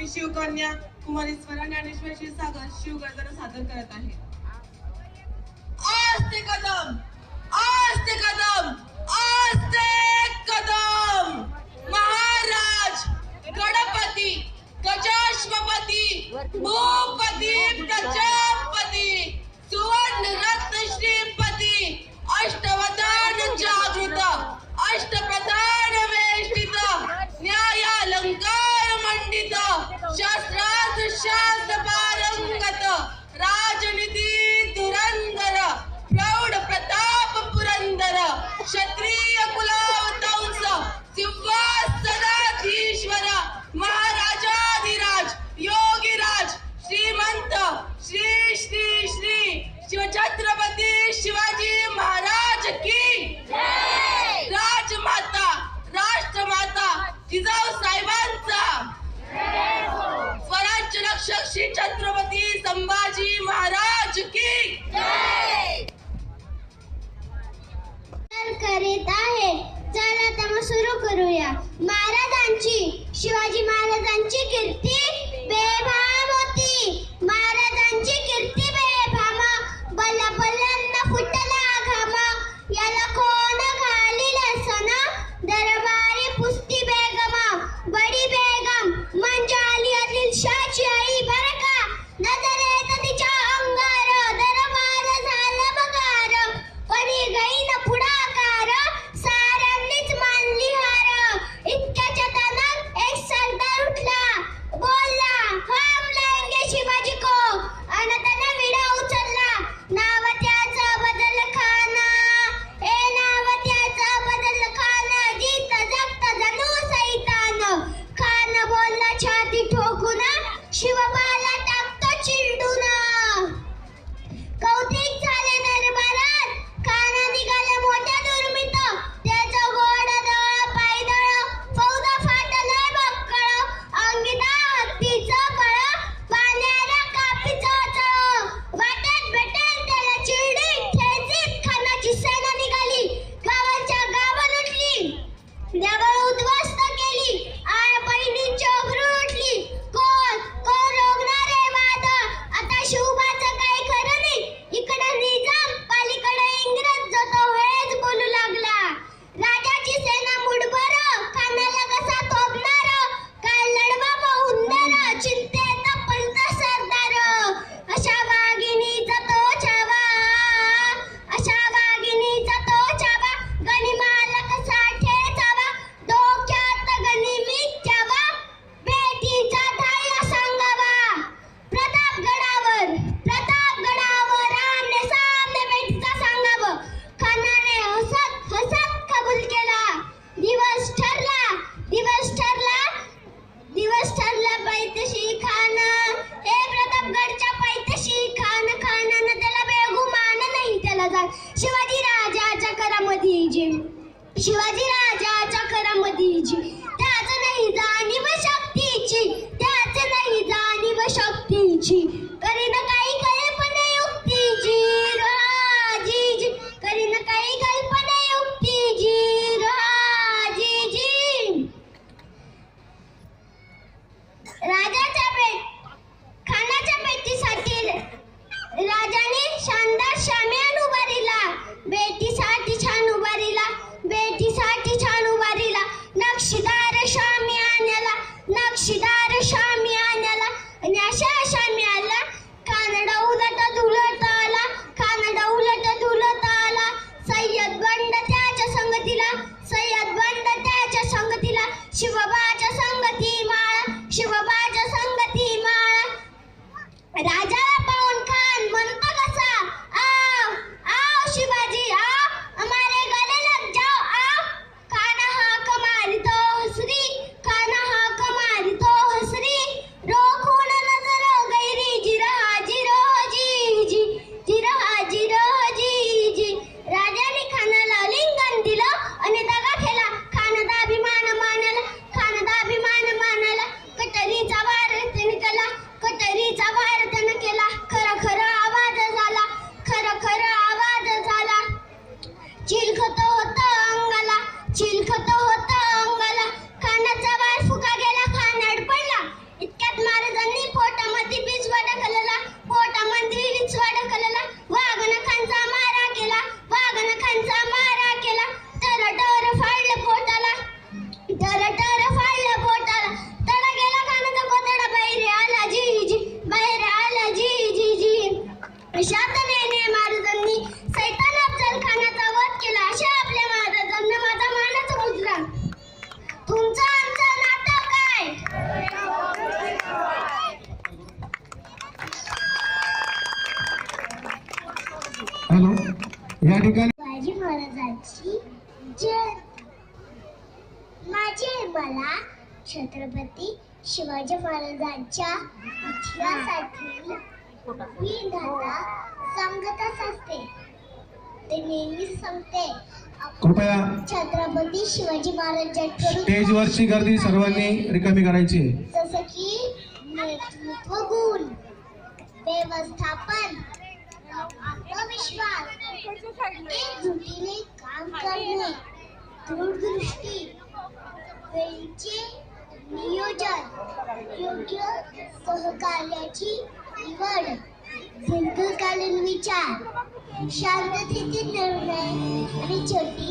मी शिवकन्या कुमारेश्वरा ज्ञानेश्वर सागर शिवगर्जना सादर करत आहे. कदम! श्री छत्रपती संभाजी महाराज की करीत आहे. चला तर मग सुरू करूया. शिवाजी ठिकाणी शिवाजी महाराजांची जय माझे मला छत्रपती शिवाजी महाराजांच्या इतिहासातील मी धारा सांगतच असते ते नेहमीच सांगते कृपया छत्रपती शिवाजी महाराजांकडून स्टेजवरची गर्दी सर्वांनी रिकामी करायची. जसं की नेतृत्व गुण व्यवस्थापन एकजुटीने काम करणे दूरदृष्टी वेळीचे नियोजन योग्य सहकार्याची निवड दीर्घकालीन विचार शांततेचे निर्णय आणि छोटी